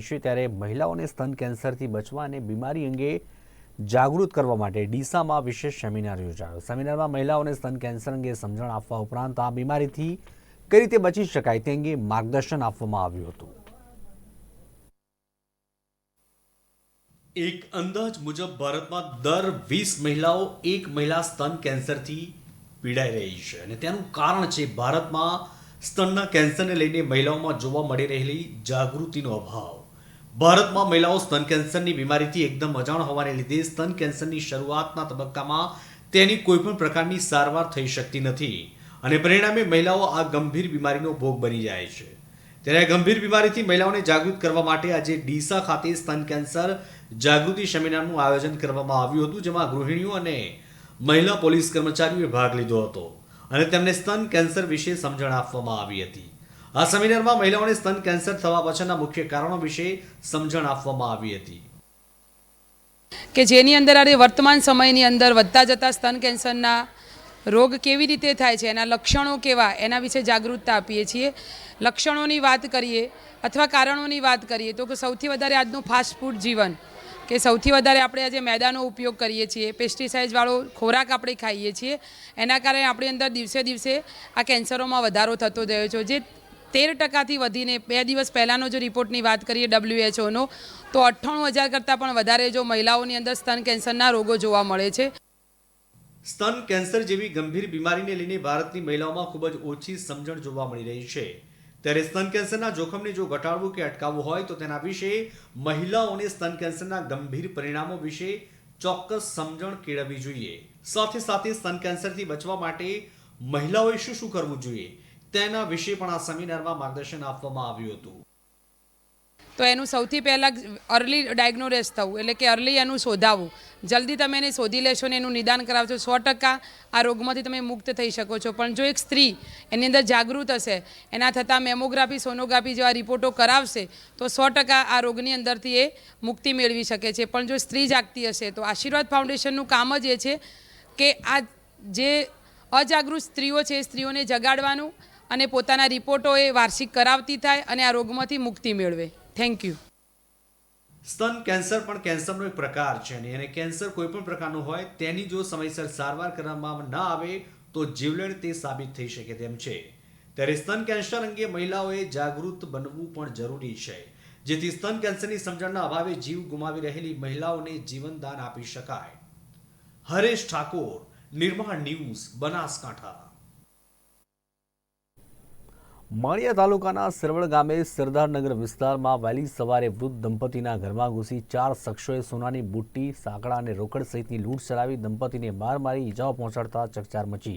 છે ત્યારે મહિલાઓને સ્તન કેન્સરથી બચવા અને બીમારી અંગે જાગૃત કરવા માટે ડીસામાં વિશેષ સેમિનાર યોજાયો. સેમિનારમાં મહિલાઓને સ્તન કેન્સર અંગે સમજણ આપવા ઉપરાંત આ બીમારીથી કઈ રીતે બચી શકાય તે અંગે માર્ગદર્શન આપવામાં આવ્યું હતું. એક અંદાજ મુજબ ભારતમાં દર વીસ મહિલાઓ એક મહિલા સ્તન કેન્સરથી પીડાઈ રહી છે અને તેનું કારણ છે ભારતમાં સ્તનના કેન્સરને લઈને મહિલાઓમાં જોવા મળી રહેલી જાગૃતિનો અભાવ. ભારતમાં મહિલાઓ સ્તન કેન્સરની બીમારીથી એકદમ અજાણ હોવાને લીધે સ્તન કેન્સરની શરૂઆતના તબક્કામાં તેની કોઈપણ પ્રકારની સારવાર થઈ શકતી નથી અને પરિણામે મહિલાઓ આ ગંભીર બીમારીનો ભોગ બની જાય છે. ત્યારે ગંભીર બીમારીથી મહિલાઓને જાગૃત કરવા માટે આજે ડીસા ખાતે સ્તન કેન્સર જાગૃતિ સેમિનારનું આયોજન કરવામાં આવ્યું હતું, જેમાં ગૃહિણીઓ અને મહિલા પોલીસ કર્મચારીઓએ ભાગ લીધો હતો અને તેમને સ્તન કેન્સર વિશે સમજણ આપવામાં આવી હતી. આ સેમિનારમાં મહિલાઓને સ્તન કેન્સર થવા પાછળના મુખ્ય કારણો વિશે સમજણ આપવામાં આવી હતી. કે જેની અંદર આજે વર્તમાન સમયની અંદર વધતા જતા સ્તન કેન્સરના રોગ કેવી રીતે થાય છે, એના લક્ષણો કેવા, એના વિશે જાગૃતતા આપીએ છીએ. લક્ષણોની વાત કરીએ અથવા કારણોની વાત કરીએ તો કે સૌથી વધારે આજનું ફાસ્ટ ફૂડ જીવન, કે સૌથી વધારે આપણે આજે મેદાનો ઉપયોગ કરીએ છીએ પેસ્ટિસાઇડવાળો ખોરાક આપણે ખાઈએ છીએ, એના કારણે આપણી અંદર દિવસે દિવસે આ કેન્સરોમાં વધારો થતો ગયો છે. જે તેર ટકાથી વધીને બે દિવસ પહેલાંનો જો રિપોર્ટની વાત કરીએ ડબ્લ્યુએચઓનો તો અઠ્ઠાણું હજાર કરતાં પણ વધારે જો મહિલાઓની અંદર સ્તન કેન્સરના રોગો જોવા મળે છે. સ્તન કેન્સર જેવી ગંભીર બીમારીને લઈને ભારતની મહિલાઓમાં ખૂબ જ ઓછી સમજણ જોવા મળી રહી છે. ત્યારે સ્તન કેન્સરના જોખમને જો ઘટાડવું કે અટકાવવું હોય તો તેના વિશે મહિલાઓને સ્તન કેન્સરના ગંભીર પરિણામો વિશે ચોક્કસ સમજણ કેળવવી જોઈએ. સાથે સાથે સ્તન કેન્સરથી બચવા માટે મહિલાઓએ શું શું કરવું જોઈએ? તેના વિશે પણ આ સેમિનારમાં માર્ગદર્શન આપવામાં આવ્યું હતું. તો એનું સૌથી પહેલાં અર્લી ડાયગ્નોરેસ થવું, એટલે કે અર્લી એનું શોધાવવું જલ્દી તમે એને શોધી લેશો ને એનું નિદાન કરાવશો, સો ટકા આ રોગમાંથી તમે મુક્ત થઈ શકો છો. પણ જો એક સ્ત્રી એની અંદર જાગૃત હશે, એના થતાં મેમોગ્રાફી, સોનોગ્રાફી જેવા રિપોર્ટો કરાવશે, તો સો ટકા આ રોગની અંદરથી એ મુક્તિ મેળવી શકે છે. પણ જો સ્ત્રી જાગતી હશે, તો આશીર્વાદ ફાઉન્ડેશનનું કામ જ એ છે કે આ જે અજાગૃત સ્ત્રીઓ છે, એ સ્ત્રીઓને જગાડવાનું અને પોતાના રિપોર્ટો એ વાર્ષિક કરાવતી થાય અને આ રોગમાંથી મુક્તિ મેળવે. થેન્ક યુ સ્તન કેન્સર પણ કેન્સરનો એક પ્રકાર છે અને કેન્સર કોઈ પણ પ્રકારનું હોય, તેની જો સમયસર સારવાર કરવામાં ન આવે, તો જીવલેણ તે સાબિત થઈ શકે તેમ છે. ત્યારે સ્તન કેન્સર અંગે મહિલાઓએ જાગૃત બનવું પણ જરૂરી છે. જેથી સ્તન કેન્સરની સમજણના અભાવે જીવ ગુમાવી રહેલી મહિલાઓને જીવનદાન આપી શકાય. હરેશ ઠાકોર, નિર્માણ ન્યૂઝ, બનાસકાંઠા. માળિયા તાલુકાના સરવળ ગામે સરદારનગર વિસ્તારમાં વહેલી સવારે વૃદ્ધ દંપતીના ઘરમાં ઘૂસી ચાર શખ્સોએ સોનાની બુટ્ટી, સાંકડા અને રોકડ સહિતની લૂંટ ચલાવી દંપતીને માર મારી ઈજાઓ પહોંચાડતા ચકચાર મચી.